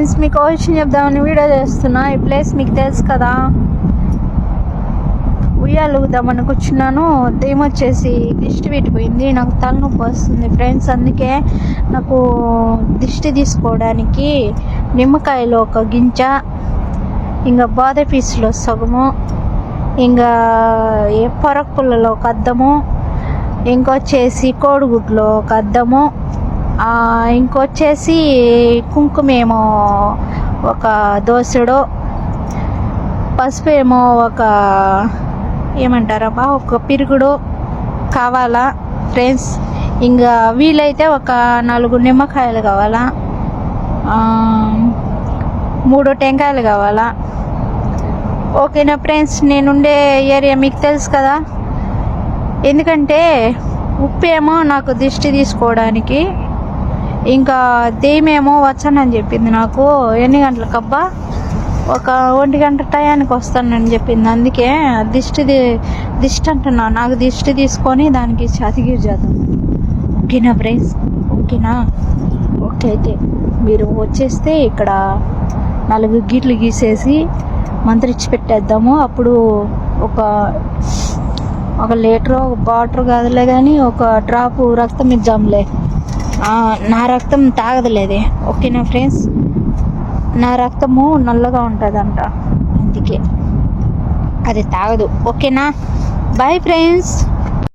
Friends మీకు ఒక విషయం చెప్దామని వీడియో చేస్తున్నా. ఈ ప్లేస్ మీకు తెలుసు కదా. ఉయ్యాలు ఊగుదామని కూర్చున్నాను. దెయ్యం వచ్చేసి దిష్టి పెట్టిపోయింది. నాకు తలనొప్పి వస్తుంది ఫ్రెండ్స్. అందుకే నాకు దిష్టి తీసుకోవడానికి నిమ్మకాయలో ఒక గింజ ఇంకా బాద పీసులో సగము ఇంకా ఏ పొరకు పుల్లలో ఒక అద్దము ఇంకొచ్చేసి కోడిగుడ్లో ఒక అద్దము ఇంకొచ్చేసి కుంకుమేమో ఒక దోసెడు పసుపు ఏమో ఒక ఏమంటారబ్బా ఒక పిరుగుడు కావాలా ఫ్రెండ్స్? ఇంకా వీలైతే ఒక నాలుగు నిమ్మకాయలు కావాలా? మూడు టెంకాయలు కావాలా? ఓకేనా ఫ్రెండ్స్ నేనుండే ఏరియా మీకు తెలుసు కదా? ఎందుకంటే ఉప్పు ఏమో నాకు దిష్టి తీసుకోవడానికి ఇంకా దేమేమో వచ్చానని చెప్పింది నాకు. ఎన్ని గంటలకబ్బా? ఒక ఒంటి గంట టయానికి వస్తానని చెప్పింది. అందుకే దిష్టి దిష్టి అంటున్నా. నాకు దిష్టి తీసుకొని దానికి చతిగిరి చేద్దాం. ఓకేనా ఫ్రెండ్స్? ఓకేనా? ఓకే అయితే మీరు వచ్చేస్తే ఇక్కడ నాలుగు గీట్లు గీసేసి మంత్రిచ్చి పెట్టేద్దాము. అప్పుడు ఒక ఒక లీటర్ ఒక బాటర్ కాదులే కానీ ఒక డ్రాపు రక్తం ఇద్దాంలే. నా రక్తం తాగదులేదే. ఓకేనా ఫ్రెండ్స్? నా రక్తము నల్లగా ఉంటుందంట. అందుకే. అది తాగదు. ఓకేనా? Bye friends.